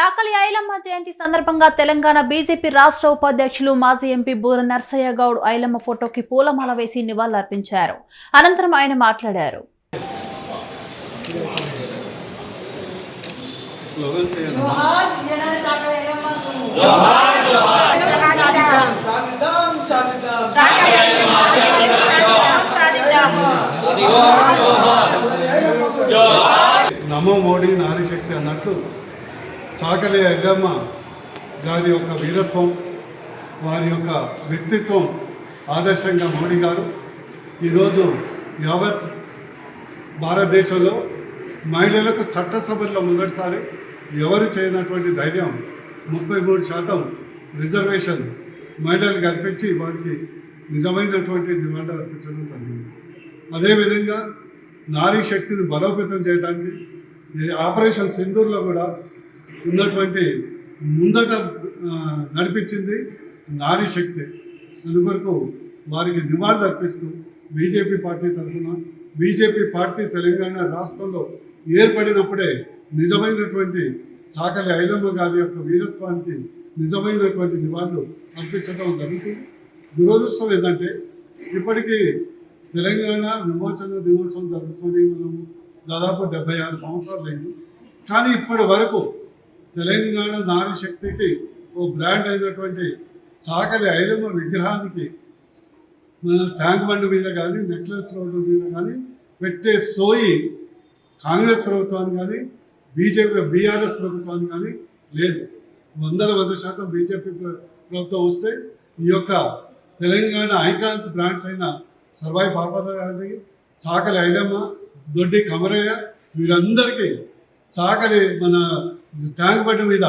చాకలి ఐలమ్మ జయంతి సందర్భంగా తెలంగాణ బీజేపీ రాష్ట్ర ఉపాధ్యక్షులు మాజీ ఎంపీ బూర నర్సయ్య గౌడ్ ఐలమ్మ ఫోటోకి పూలమాల వేసి నివాళులర్పించారు. అనంతరం ఆయన మాట్లాడారు. నమో మోడీ నారీ శక్తి అన్నట్టు చాకలి ఎల్లమ్మ గారి యొక్క వీరత్వం వారి యొక్క వ్యక్తిత్వం ఆదర్శంగా మోడీ గారు. ఈరోజు యావత్ భారతదేశంలో మహిళలకు చట్టసభల్లో మొదటిసారి ఎవరు చేయనటువంటి ధైర్యం ముప్పై మూడు శాతం రిజర్వేషన్ మహిళలు కల్పించి వారికి నిజమైనటువంటి నివాళులు అర్పించడం జరిగింది. అదేవిధంగా నారీ శక్తిని బలోపేతం చేయడానికి ఆపరేషన్ సింధూర్లో కూడా ఉన్నటువంటి ముందట నడిపించింది నారీ శక్తి. అందువరకు వారికి నివాళులు అర్పిస్తూ బీజేపీ పార్టీ తరఫున బీజేపీ పార్టీ తెలంగాణ రాష్ట్రంలో ఏర్పడినప్పుడే నిజమైనటువంటి చాకలి ఐలమ్మ గారి యొక్క వీరత్వానికి నిజమైనటువంటి నివాళులు అర్పించడం జరుగుతుంది. దురదృష్టం ఏంటంటే ఇప్పటికీ తెలంగాణ విమోచన దినోత్సవం జరుగుతుంది. మనము దాదాపు డెబ్బై ఆరు సంవత్సరాలు అయింది కానీ ఇప్పటి వరకు తెలంగాణ నారీ శక్తికి ఓ బ్రాండ్ అయినటువంటి చాకలి ఐలమ్మ విగ్రహానికి మన ట్యాంక్ బండ్ మీద కానీ నెక్లెస్ రోడ్డు మీద కానీ పెట్టే సోయి కాంగ్రెస్ ప్రభుత్వానికి కానీ బీజేపీ బీఆర్ఎస్ ప్రభుత్వానికి కానీ లేదు. వందల వంద శాతం బీజేపీ ప్రభుత్వం వస్తే ఈ యొక్క తెలంగాణ ఐకాన్స్ బ్రాండ్స్ అయిన సర్వాయి పాపన్న గారి చాకలి ఐలమ్మ దొడ్డి కమరయ్య వీరందరికీ చాకలి మన ట్యాంక్ బండి మీద